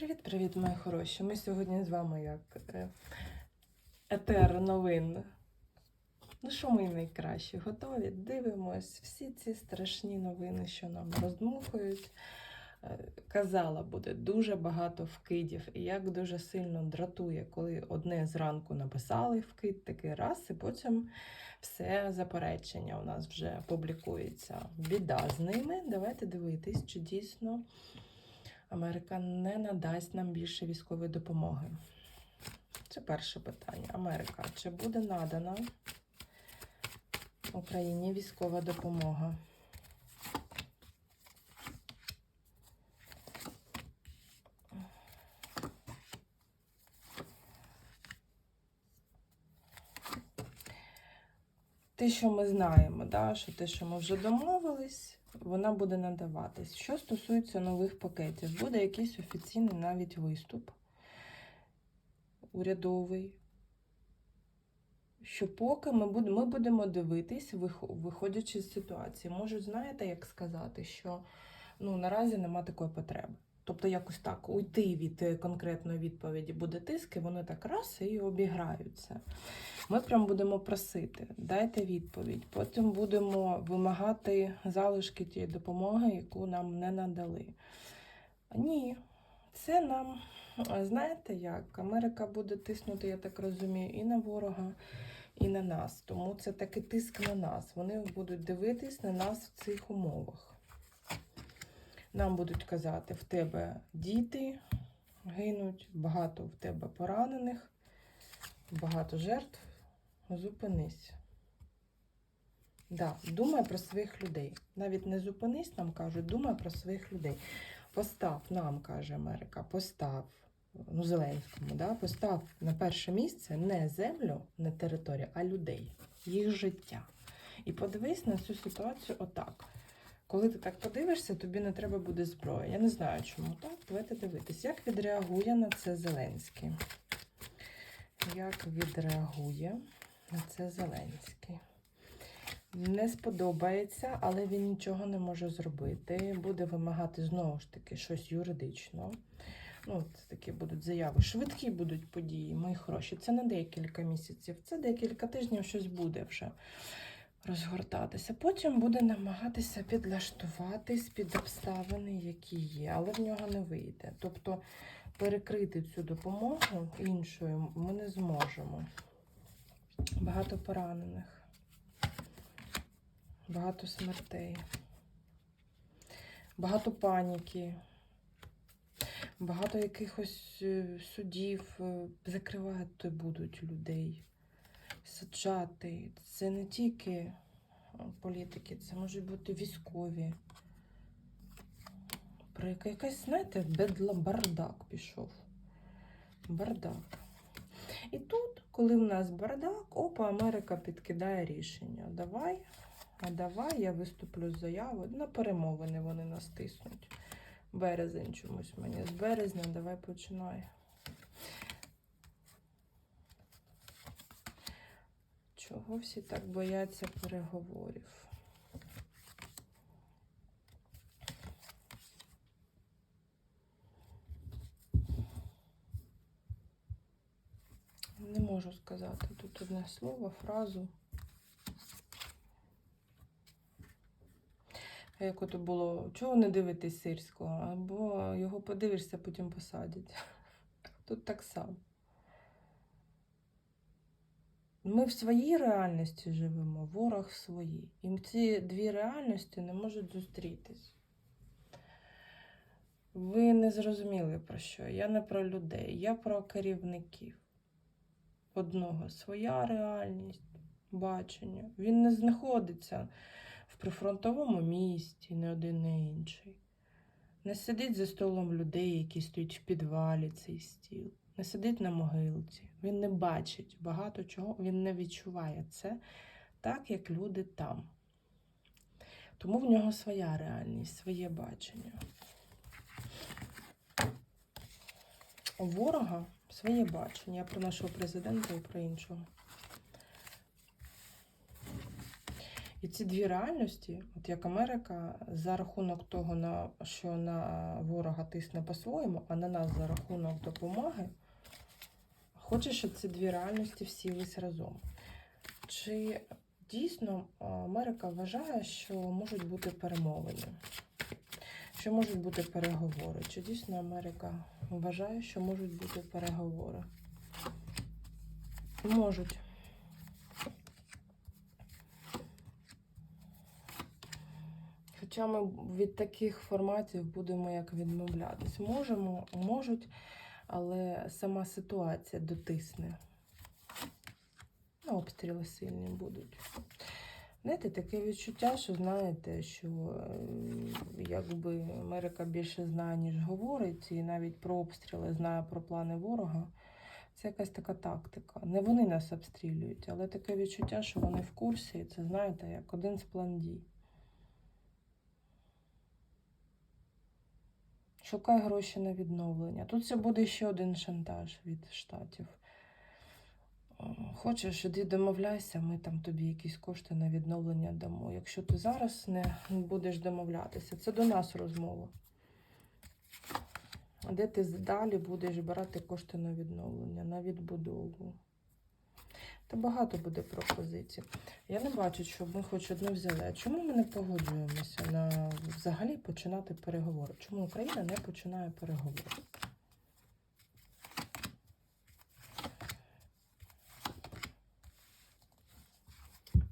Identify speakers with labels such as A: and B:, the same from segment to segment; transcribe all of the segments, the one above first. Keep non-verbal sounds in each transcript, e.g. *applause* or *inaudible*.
A: Привіт-привіт, мої хороші. Ми сьогодні з вами як е, етер новин. Ну, що ми найкраще? Готові? Дивимось всі ці страшні новини, що нам роздмухують. Е, Казала, буде дуже багато вкидів, і як дуже сильно дратує, коли одне зранку написали вкид, такий раз, і потім все заперечення у нас вже публікується. Біда з ними. Давайте дивитись, чи дійсно. Америка не надасть нам більше військової допомоги? Це перше питання. Америка, чи буде надана Україні військова допомога? Те, що ми знаємо, да, що те, що ми вже домовились, вона буде надаватись. Що стосується нових пакетів, буде якийсь офіційний навіть виступ урядовий. Що поки ми будемо, ми будемо дивитись, вих- виходячи з ситуації. Можуть, знаєте, як сказати, що ну, наразі нема такої потреби. Тобто якось так уйти від е, конкретної відповіді буде тиск, і вони так раз і обіграються. Ми прям будемо просити, дайте відповідь. Потім будемо вимагати залишки тієї допомоги, яку нам не надали. Ні, це нам, знаєте як, Америка буде тиснути, я так розумію, і на ворога, і на нас. Тому це такий тиск на нас. Вони будуть дивитись на нас в цих умовах. Нам будуть казати, в тебе діти гинуть, багато в тебе поранених, багато жертв. Зупинись. Да, думай про своїх людей. Навіть не зупинись, нам кажуть, думай про своїх людей. Постав, нам каже Америка, постав, ну, Зеленському, да, постав на перше місце не землю, не територію, а людей, їх життя. І подивись на цю ситуацію отак. Коли ти так подивишся, тобі не треба буде зброя. Я не знаю, чому так. Давайте дивитись, як відреагує на це Зеленський. Як відреагує на це Зеленський? Не сподобається, але він нічого не може зробити. Буде вимагати знову ж таки щось юридично. Ну, це такі будуть заяви. Швидкі будуть події, мої хороші. Це не декілька місяців, це декілька тижнів щось буде вже розгортатися. Потім буде намагатися підлаштуватись під обставини, які є, але в нього не вийде. Тобто перекрити цю допомогу іншою ми не зможемо. Багато поранених, багато смертей, багато паніки, багато якихось е, судів е, закривати будуть людей, саджати. Це не тільки е, політики, це можуть бути військові. Про яка- якась, знаєте, бедла бардак пішов. Бардак. І тут, коли в нас бардак, опа, Америка підкидає рішення. Давай, а давай я виступлю з заявою. На перемовини вони нас тиснуть. Березень чомусь мені. З березня давай починай. Чого всі так бояться переговорів? Не можу сказати тут одне слово, фразу. Як ото було, чого не дивитись сирського? Або його подивишся, потім посадять. *laughs* Тут так само. Ми в своїй реальності живемо, ворог в своїй. І ці дві реальності не можуть зустрітись. Ви не зрозуміли про що. Я не про людей, я про керівників. Одного своя реальність, бачення. Він не знаходиться в прифронтовому місті, не один не інший. Не сидить за столом людей, які стоять в підвалі цей стіл. Не сидить на могилці. Він не бачить багато чого, він не відчуває це так, як люди там. Тому в нього своя реальність, своє бачення. У ворога своє бачення. Я про нашого президента і про іншого. І ці дві реальності, от як Америка, за рахунок того, що на ворога тисне по-своєму, а на нас за рахунок допомоги, хоче, щоб ці дві реальності всілись разом. Чи дійсно Америка вважає, що можуть бути перемовини? Що можуть бути переговори? Чи дійсно Америка вважає, що можуть бути переговори? Можуть. Хоча ми від таких форматів будемо як відмовлятись. Можемо, можуть, але сама ситуація дотисне. Ну, обстріли сильні будуть. Знаєте, таке відчуття, що знаєте, що е, якби Америка більше знає, ніж говорить, і навіть про обстріли знає про плани ворога. Це якась така тактика. Не вони нас обстрілюють, але таке відчуття, що вони в курсі, і це знаєте, як один з план дій. Шукай гроші на відновлення. Тут це буде ще один шантаж від штатів. Хочеш, іди домовляйся, ми там тобі якісь кошти на відновлення дамо. Якщо ти зараз не будеш домовлятися, це до нас розмова. Де ти далі будеш брати кошти на відновлення, на відбудову? Та багато буде пропозицій. Я не бачу, щоб ми хоч одну взяли. Чому ми не погоджуємося на взагалі починати переговори? Чому Україна не починає переговори?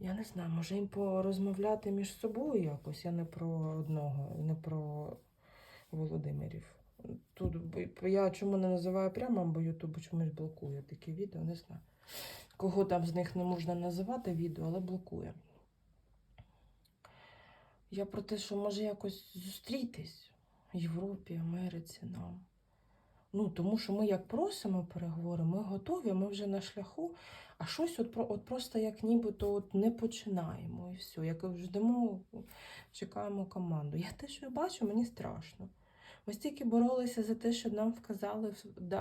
A: Я не знаю, може їм порозмовляти між собою якось. Я не про одного, не про Володимирів. Тут я чому не називаю прямо, бо Ютуб чомусь блокує такі відео, не знаю. Кого там з них не можна називати відео, але блокує. Я про те, що може якось зустрітись в Європі, Америці нам. Ну, тому що ми як просимо переговори, ми готові, ми вже на шляху, а щось от, от просто як нібито от не починаємо і все. Як ждемо, чекаємо команду. Я те, що я бачу, мені страшно. Ми стільки боролися за те, щоб нам вказали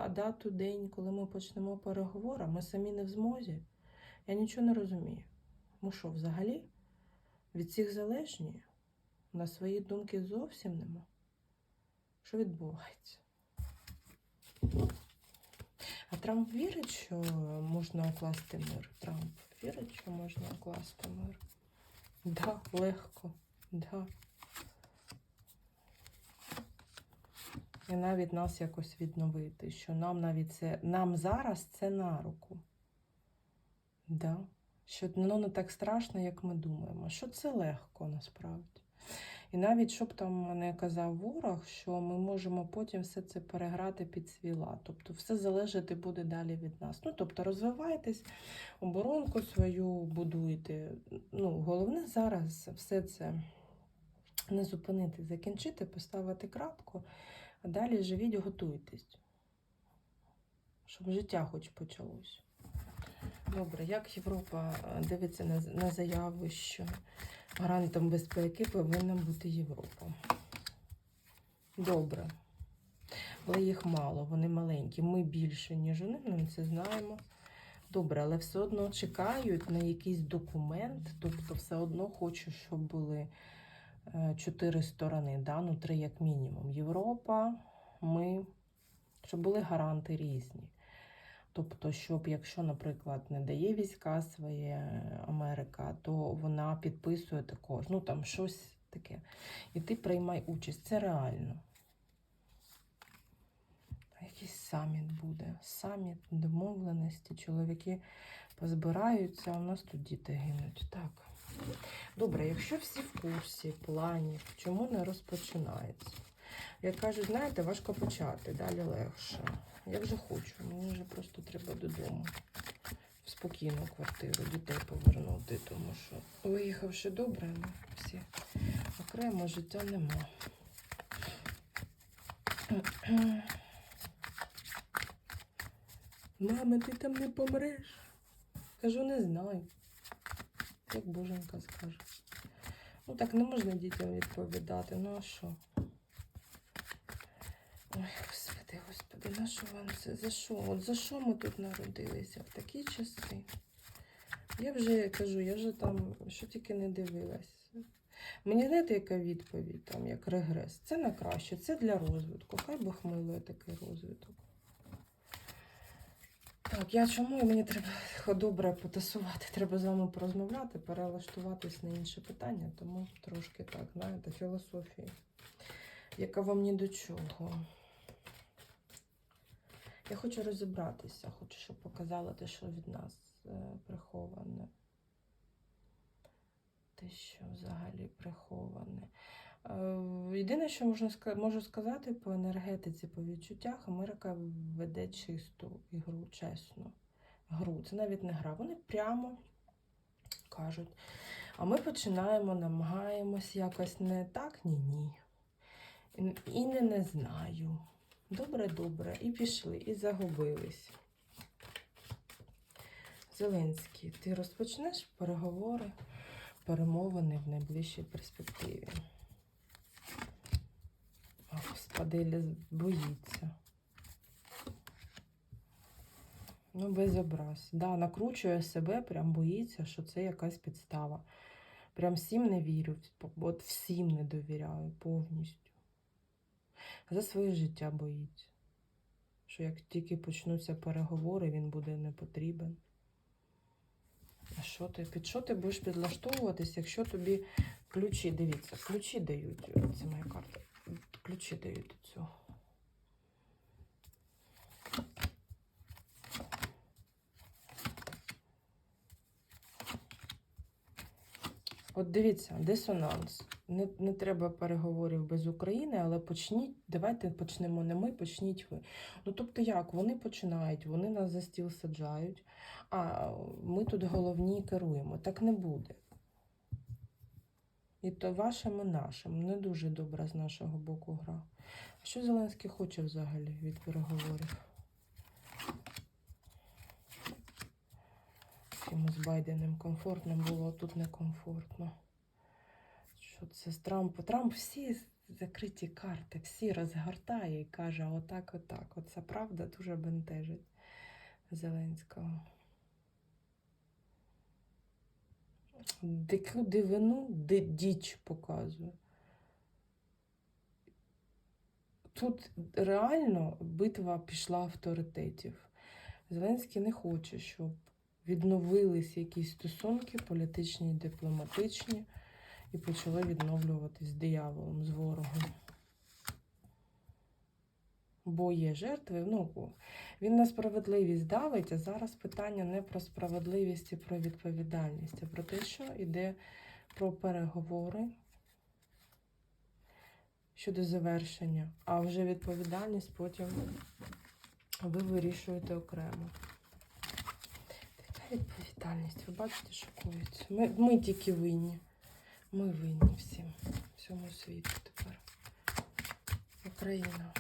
A: дату, день, коли ми почнемо переговори, ми самі не в змозі. Я нічого не розумію. Ми що, взагалі? Від всіх залежні? На свої думки зовсім нема. Що відбувається? А Трамп вірить, що можна укласти мир? Трамп вірить, що можна укласти мир? Да, легко. Да. І навіть нас якось відновити, що нам навіть це нам зараз це на руку. Да. Що воно не так страшно, як ми думаємо. Що це легко насправді. І навіть щоб там не казав ворог, що ми можемо потім все це переграти під свій лад. Тобто все залежати буде далі від нас. Ну, тобто розвивайтесь, оборонку свою будуйте. Ну, головне зараз все це не зупинити, закінчити, поставити крапку, а далі живіть, готуйтесь. Щоб життя хоч почалось. Добре, як Європа е, дивиться на, на заяви, що гарантом безпеки повинна бути Європа? Добре. Але їх мало, вони маленькі. Ми більше, ніж вони, ми це знаємо. Добре, але все одно чекають на якийсь документ, тобто все одно хочу, щоб були чотири сторони, да? ну три як мінімум. Європа, ми, щоб були гаранти різні. Тобто, щоб якщо, наприклад, не дає війська своє е, Америка, то вона підписує також. Ну там щось таке. І ти приймай участь. Це реально. Якийсь саміт буде. Саміт, домовленості, чоловіки позбираються, а у нас тут діти гинуть. Так. Добре, якщо всі в курсі планів, чому не розпочинається? Як кажуть, знаєте, важко почати, далі легше. Я вже хочу, мені вже просто треба додому. В спокійну квартиру, дітей повернути, тому що виїхавши добре, але всі окремо життя нема. Мама, ти там не помреш? Кажу, не знаю. Як боженька скаже. Ну так не можна дітям відповідати. Ну а що? Ой, господи, господи, на що вам це? За що? От за що ми тут народилися в такі часи? Я вже кажу, я вже там що тільки не дивилась. Мені знаєте, яка відповідь, там, як регрес. Це на краще, це для розвитку. Хай Бог милує такий розвиток. Так, я чому мені треба *laughs* добре потасувати? Треба з вами порозмовляти, перелаштуватись на інше питання, тому трошки так, знаєте, філософії, яка вам ні до чого. Я хочу розібратися, хочу, щоб показали те, що від нас е, приховане. Те, що взагалі приховане. Е, Єдине, що можна можу сказати по енергетиці, по відчуттях, Америка веде чисту ігру, чесну гру. Це навіть не гра. Вони прямо кажуть. А ми починаємо, намагаємось якось не так, ні, ні. І- не не знаю. Добре, добре. І пішли, і загубились. Зеленський, ти розпочнеш переговори, перемовини в найближчій перспективі. О, Господи, боїться. Ну, без образ. Да, накручує себе, прям боїться, що це якась підстава. Прям всім не вірю, от всім не довіряю повністю. За своє життя боїться. Що як тільки почнуться переговори, він буде не потрібен. А що ти? Під що ти будеш підлаштовуватись, якщо тобі ключі, дивіться, ключі дають. Це моя карта. Ключі дають до цього. От дивіться, дисонанс. Не, не треба переговорів без України, але почніть, давайте почнемо не ми, почніть ви. Ну тобто як? Вони починають, вони нас за стіл саджають, а ми тут головні керуємо. Так не буде. І то вашим і нашим. Не дуже добра з нашого боку гра. А що Зеленський хоче взагалі від переговорів? Йому з Байденом комфортно було, а тут некомфортно. Що це з Трампа? Трамп всі закриті карти, всі розгортає і каже, отак, отак. Оце правда дуже бентежить Зеленського. Таку дивину, ди- діч показує. Тут реально битва пішла авторитетів. Зеленський не хоче, щоб відновились якісь стосунки, політичні дипломатичні, і почали відновлюватись з дияволом, з ворогом. Бо є жертви. Ну, він на справедливість давить, а зараз питання не про справедливість і про відповідальність, а про те, що йде про переговори щодо завершення, а вже відповідальність потім ви вирішуєте окремо. Така відповідальність, ви бачите, шокується. Ми, ми тільки винні. Ми винні всім, всьому світу тепер. Україна.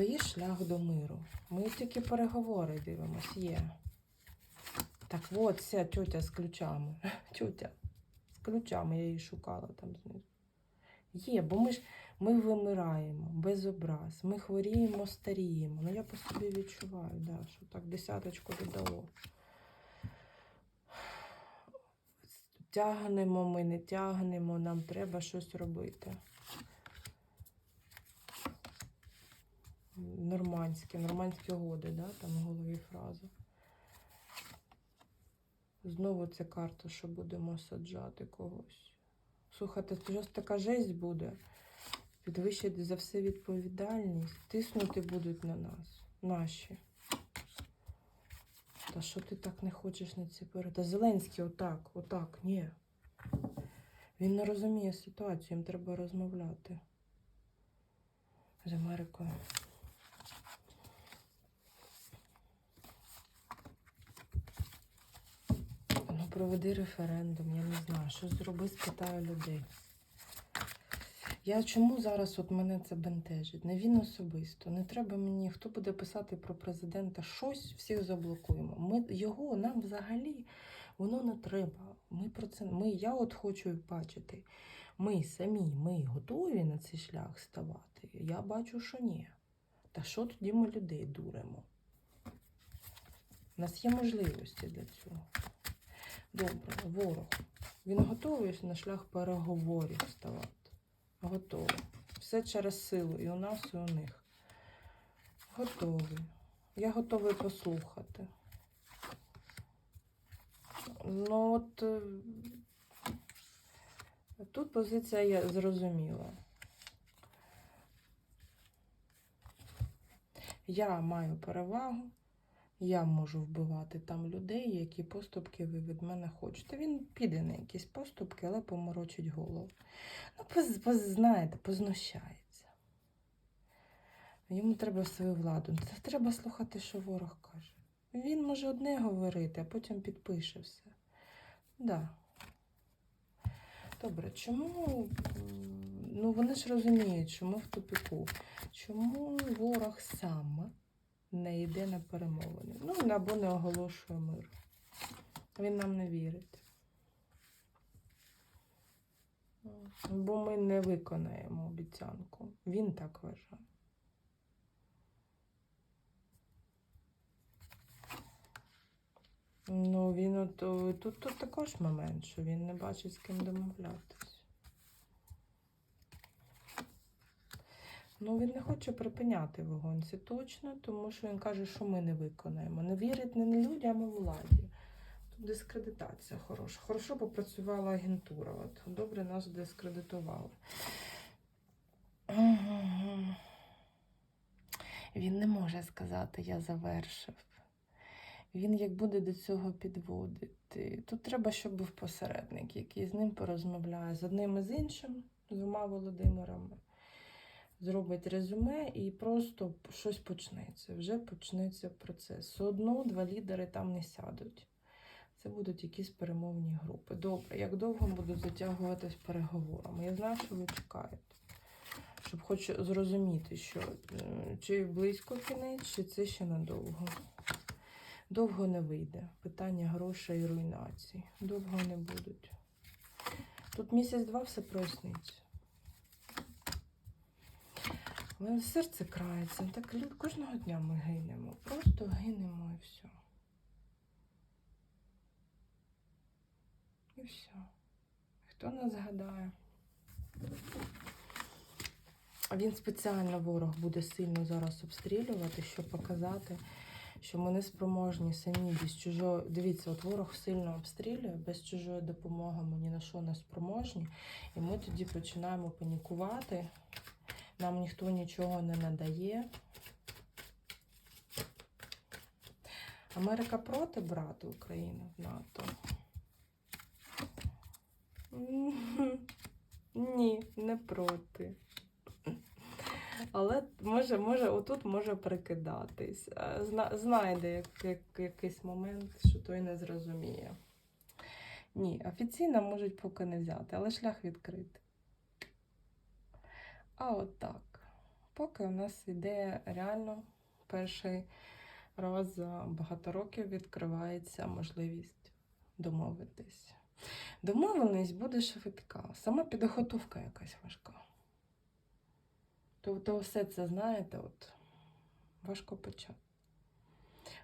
A: Є шлях до миру. Ми тільки переговори дивимось, є. Так от ця тьотя з ключами. *laughs* Тьотя з ключами я її шукала там знизу. Є, бо ми ж ми вимираємо без образ. Ми хворіємо, старіємо. Ну я по собі відчуваю, да, що так десяточку додало. Тягнемо ми, не тягнемо, нам треба щось робити. Нормандські, нормандські годи, да, там в голові фраза. Знову ця карта, що будемо саджати когось. Слухайте, ж така жесть буде. Підвищити за все відповідальність. Тиснути будуть на нас. Наші. Та що ти так не хочеш на ці перед? Та Зеленський отак, отак, ні. Він не розуміє ситуацію, їм треба розмовляти. З Америкою. Ну, проведи референдум, я не знаю, що зроби, спитаю людей. Я чому зараз от мене це бентежить? Не він особисто. Не треба мені, хто буде писати про президента щось, всіх заблокуємо. Ми його нам взагалі воно не треба. Ми про це ми, я от хочу бачити. Ми самі, ми готові на цей шлях ставати. Я бачу, що ні. Та що тоді ми людей дуримо? У нас є можливості для цього. Добре, ворог. Він готовий на шлях переговорів ставати. Готовий. Все через силу і у нас, і у них. Готовий. Я готовий послухати. Ну от е, тут позиція є зрозуміла. Я маю перевагу, я можу вбивати там людей, які поступки ви від мене хочете. Він піде на якісь поступки, але поморочить голову. Ну, поз, поз, знаєте, познущається. Йому треба свою владу. Це треба слухати, що ворог каже. Він може одне говорити, а потім підпише все. Да. Добре, чому ну вони ж розуміють, що ми в тупіку. Чому ворог сам не йде на перемовини? Ну, або не оголошує мир. Він нам не вірить. Бо ми не виконаємо обіцянку. Він так вважає. Ну, він от, тут, тут також момент, що він не бачить, з ким домовлятись. Ну, він не хоче припиняти вогонь, це точно, тому що він каже, що ми не виконаємо. Не вірить не людям, а владі. Тут дискредитація хороша. Хорошо попрацювала агентура. От, добре нас дискредитували. Він не може сказати, я завершив. Він як буде до цього підводити. Тут треба, щоб був посередник, який з ним порозмовляє з одним і з іншим, з двома Володимирами. Зробить резюме і просто щось почнеться. Вже почнеться процес. Все одно два лідери там не сядуть. Це будуть якісь перемовні групи. Добре, як довго будуть затягуватись переговорами? Я знаю, що ви чекаєте. Щоб хоч зрозуміти, що е, чи близько кінець, чи це ще надовго. Довго не вийде. Питання грошей і руйнації. Довго не будуть. Тут місяць-два все проясниться. Мене серце крається. Так кожного дня ми гинемо. Просто гинемо і все. І все. Хто нас згадає? Він спеціально ворог буде сильно зараз обстрілювати, щоб показати, що ми не спроможні самі без чужого. Дивіться, от ворог сильно обстрілює, без чужої допомоги ми ні на що не спроможні. І ми тоді починаємо панікувати. Нам ніхто нічого не надає. Америка проти брати Україну в НАТО? Ні, не проти. Але може, може, отут може прикидатись. Е, знайде як, як, якийсь момент, що той не зрозуміє. Ні, офіційно можуть поки не взяти, але шлях відкритий. А от так. Поки у нас іде реально перший раз за багато років відкривається можливість домовитись. Домовленість буде швидка, сама підготовка якась важка. Тобто все це, знаєте, от важко почати.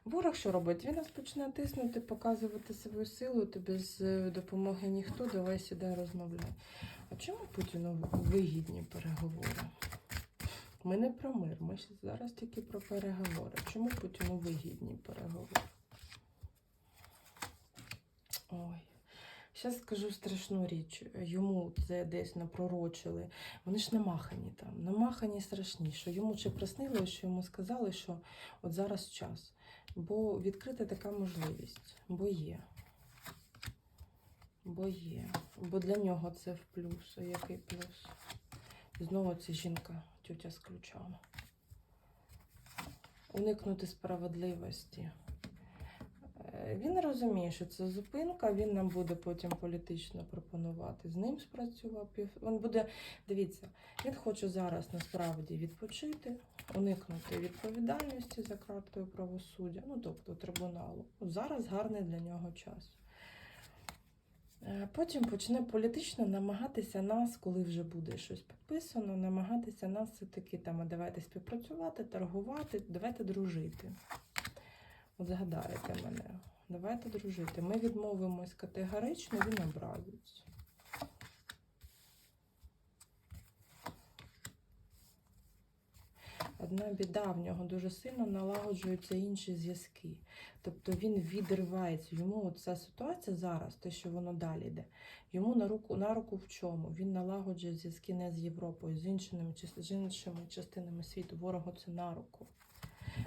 A: Ворог що робить? Він нас почне тиснути, показувати свою силу, ти без е, допомоги ніхто, давай сідай розмовляй. А чому Путіну вигідні переговори? Ми не про мир, ми зараз тільки про переговори. Чому Путіну вигідні переговори? Ой. Зараз скажу страшну річ. Йому це десь напророчили. Вони ж намахані там. Намахані страшні, що йому чи приснилося, що йому сказали, що от зараз час. Бо відкрита така можливість, бо є. Бо є. Бо для нього це в плюс. Який плюс? Знову ця жінка, тютя з ключами. Уникнути справедливості. Е, Він розуміє, що це зупинка, він нам буде потім політично пропонувати. З ним спрацював. Він буде, дивіться, він хоче зараз насправді відпочити, уникнути відповідальності за кратою правосуддя, ну тобто трибуналу. Зараз гарний для нього час. Е, Потім почне політично намагатися нас, коли вже буде щось підписано, намагатися нас все-таки там, давайте співпрацювати, торгувати, давайте дружити. От згадаєте мене. Давайте дружити. Ми відмовимось категорично, він образиться. Одна біда в нього дуже сильно налагоджуються інші зв'язки. Тобто він відривається. Йому ця ситуація зараз, те, що воно далі йде, йому на руку на руку в чому? Він налагоджує зв'язки не з Європою, з іншими, част- з іншими частинами світу. Ворогу це на руку.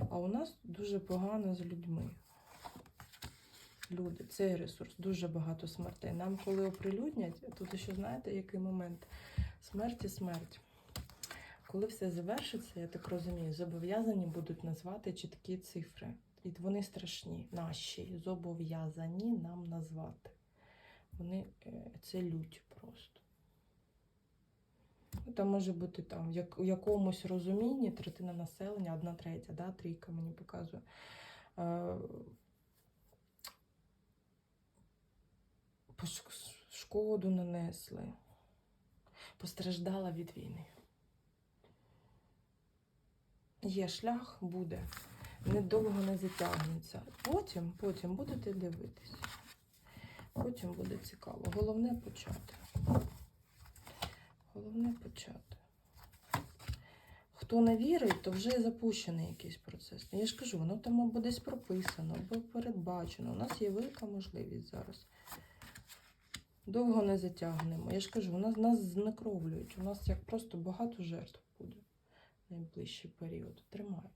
A: А у нас дуже погано з людьми. Люди, цей ресурс, дуже багато смертей. Нам, коли оприлюднять, тут ще знаєте, який момент? Смерть і смерть. Коли все завершиться, я так розумію, зобов'язані будуть назвати чіткі цифри. І вони страшні, наші, зобов'язані нам назвати. Вони е, це лють просто. Там може бути там, як, у якомусь розумінні третина населення, одна третя, да, трійка мені показує. Е, шкоду нанесли, постраждала від війни. Є шлях, буде. Недовго не затягнеться. Потім, потім будете дивитися. Потім буде цікаво. Головне почати. Головне почати. Хто не вірить, то вже запущений якийсь процес. Я ж кажу, воно там або десь прописано, або передбачено. У нас є велика можливість зараз. Довго не затягнемо. Я ж кажу, у нас нас знекровлюють. У нас як просто багато жертв буде найближчий період. Тримаємо.